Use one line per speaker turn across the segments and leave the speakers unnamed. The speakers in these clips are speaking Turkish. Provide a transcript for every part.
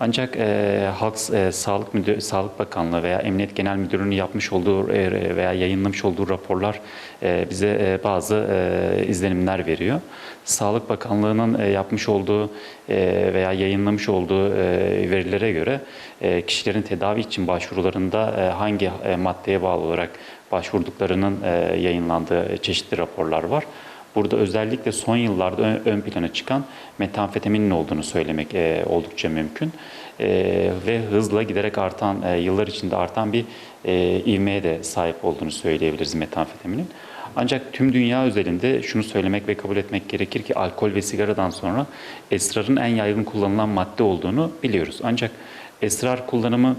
Ancak e, Halk e, Sağlık Müdür Sağlık Bakanlığı veya Emniyet Genel Müdürlüğü'nün yapmış olduğu e, veya yayınlamış olduğu raporlar e, bize e, bazı e, izlenimler veriyor. Sağlık Bakanlığı'nın e, yapmış olduğu e, veya yayınlamış olduğu e, verilere göre e, kişilerin tedavi için başvurularında e, hangi e, maddeye bağlı olarak başvurduklarının e, yayınlandığı çeşitli raporlar var. Burada özellikle son yıllarda ön, ön plana çıkan metamfetaminin olduğunu söylemek e, oldukça mümkün. E, ve hızla giderek artan, e, yıllar içinde artan bir e, ivmeye de sahip olduğunu söyleyebiliriz metamfetaminin. Ancak tüm dünya özelinde şunu söylemek ve kabul etmek gerekir ki alkol ve sigaradan sonra esrarın en yaygın kullanılan madde olduğunu biliyoruz. Ancak esrar kullanımı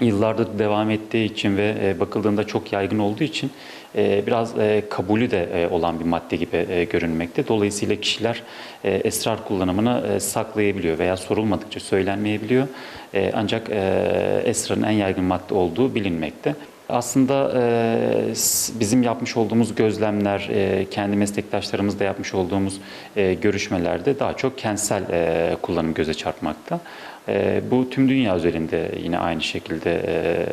yıllardır devam ettiği için ve e, bakıldığında çok yaygın olduğu için e, biraz e, kabulü de olan bir madde gibi görünmekte. Dolayısıyla kişiler esrar kullanımını saklayabiliyor veya sorulmadıkça söylenmeyebiliyor. Ancak esrarın en yaygın madde olduğu bilinmekte. Aslında e, bizim yapmış olduğumuz gözlemler, e, kendi meslektaşlarımızla yapmış olduğumuz e, görüşmelerde daha çok kentsel e, kullanım göze çarpmakta. E, bu tüm dünya üzerinde yine aynı şekilde e,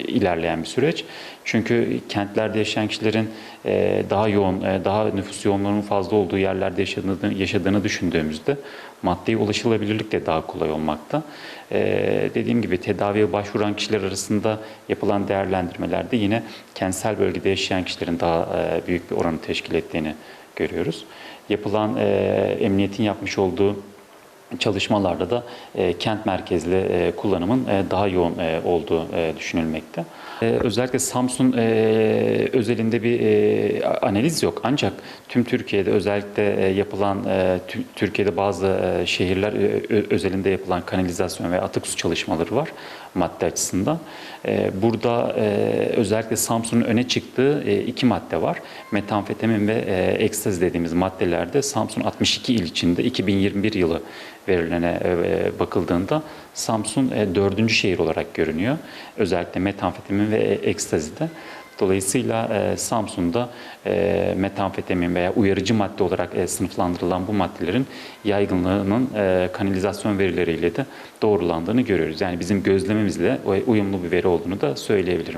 ilerleyen bir süreç. Çünkü kentlerde yaşayan kişilerin e, daha yoğun, e, daha nüfus yoğunluğunun fazla olduğu yerlerde yaşadığını, yaşadığını düşündüğümüzde maddeye ulaşılabilirlik de daha kolay olmakta. E, dediğim gibi tedaviye başvuran kişiler arasında yapılan değerlendirmelerde yine kentsel bölgede yaşayan kişilerin daha e, büyük bir oranı teşkil ettiğini görüyoruz. Yapılan e, emniyetin yapmış olduğu çalışmalarda da e, kent merkezli e, kullanımın e, daha yoğun e, olduğu e, düşünülmekte. E, özellikle Samsun e, özelinde bir e, analiz yok ancak tüm Türkiye'de özellikle e, yapılan e, tü- Türkiye'de bazı e, şehirler e, özelinde yapılan kanalizasyon ve atık su çalışmaları var madde açısından. E, burada e, özellikle Samsun'un öne çıktığı e, iki madde var. Metamfetamin ve e, ekstaz dediğimiz maddelerde Samsun 62 il içinde 2021 yılı verilene e, bakıldığında Samsun e, dördüncü şehir olarak görünüyor. Özellikle metamfetamin ve e, ekstazide. Dolayısıyla e, Samsun'da e, metamfetamin veya uyarıcı madde olarak e, sınıflandırılan bu maddelerin yaygınlığının e, kanalizasyon verileriyle de doğrulandığını görüyoruz. Yani bizim gözlemimizle uyumlu bir veri olduğunu da söyleyebilirim.